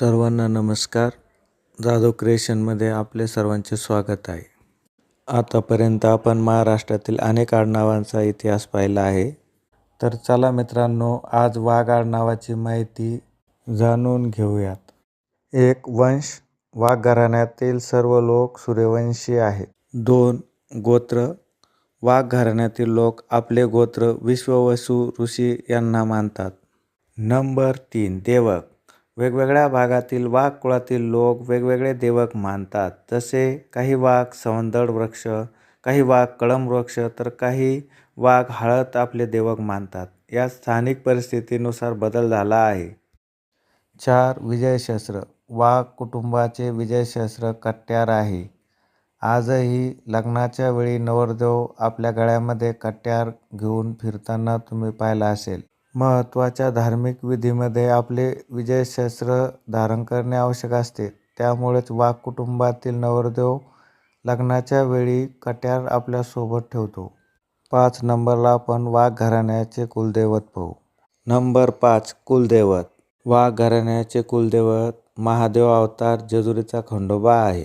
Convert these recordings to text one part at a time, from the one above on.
सर्वांना नमस्कार. जाधव क्रिएशनमध्ये आपले सर्वांचे स्वागत आहे. आतापर्यंत आपण महाराष्ट्रातील अनेक आडनावांचा इतिहास पाहिला आहे. तर चला मित्रांनो आज वाघ आडनावाची माहिती जाणून घेऊयात. एक वंश वाघ घराण्यातील सर्व लोक सूर्यवंशी आहेत. दोन गोत्र वाघ घराण्यातील लोक आपले गोत्र विश्ववसू ऋषी यांना मानतात. नंबर तीन देवक. वेगवेगळ्या भागातील वाघ कुळातील लोक वेगवेगळे देवक मानतात. जसे काही वाघ सवंदड वृक्ष काही वाघ कळम वृक्ष तर काही वाघ हळद आपले देवक मानतात. या स्थानिक परिस्थितीनुसार बदल झाला आहे. चार विजयशस्त्र. वाघ कुटुंबाचे विजयशस्त्र कट्यार आहे. आजही लग्नाच्या वेळी नवरदेव आपल्या गळ्यामध्ये कट्यार घेऊन फिरताना तुम्ही पाहिला असेल. महत्त्वाच्या धार्मिक विधीमध्ये आपले विजयशस्त्र धारण करणे आवश्यक असते. त्यामुळेच वाघ कुटुंबातील नवरदेव लग्नाच्या वेळी कट्यार आपल्यासोबत ठेवतो. पाच नंबरला आपण वाघ घराण्याचे कुलदैवत पाहू. नंबर पाच कुलदैवत. वाघ घराण्याचे कुलदैवत महादेव अवतार जेजुरीचा खंडोबा आहे.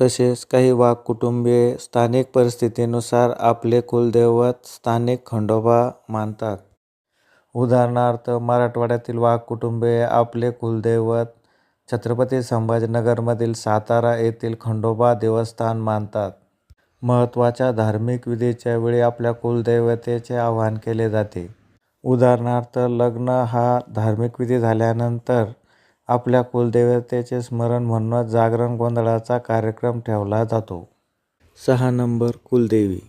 तसेच काही वाघ कुटुंबीय स्थानिक परिस्थितीनुसार आपले कुलदैवत स्थानिक खंडोबा मानतात. उदाहरणार्थ मराठवाड्यातील वाघ कुटुंबे आपले कुलदैवत छत्रपती संभाजीनगरमधील सातारा येथील खंडोबा देवस्थान मानतात. महत्त्वाच्या धार्मिक विधीच्या वेळी आपल्या कुलदैवतेचे आवाहन केले जाते. उदाहरणार्थ लग्न हा धार्मिक विधी झाल्यानंतर आपल्या कुलदेवतेचे स्मरण म्हणून जागरण गोंधळाचा कार्यक्रम ठेवला जातो. सहा नंबर कुलदेवी.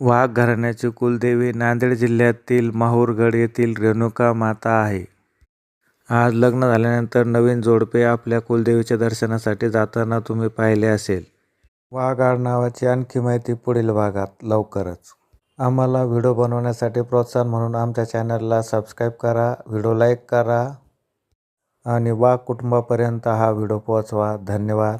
वाघ घराण्याची कुलदेवी नांदेड जिल्ह्यातील माहूरगड येथील रेणुका माता आहे. आज लग्न झाल्यानंतर नवीन जोडपे आपल्या कुलदेवीच्या दर्शनासाठी जाताना तुम्ही पाहिले असेल. वाघ आडनावाची आणखी माहिती पुढील भागात लवकरच. आम्हाला व्हिडिओ बनवण्यासाठी प्रोत्साहन म्हणून आमच्या चॅनलला सबस्क्राईब करा व्हिडिओ लाईक करा आणि वाघ कुटुंबापर्यंत हा व्हिडिओ पोहोचवा. धन्यवाद.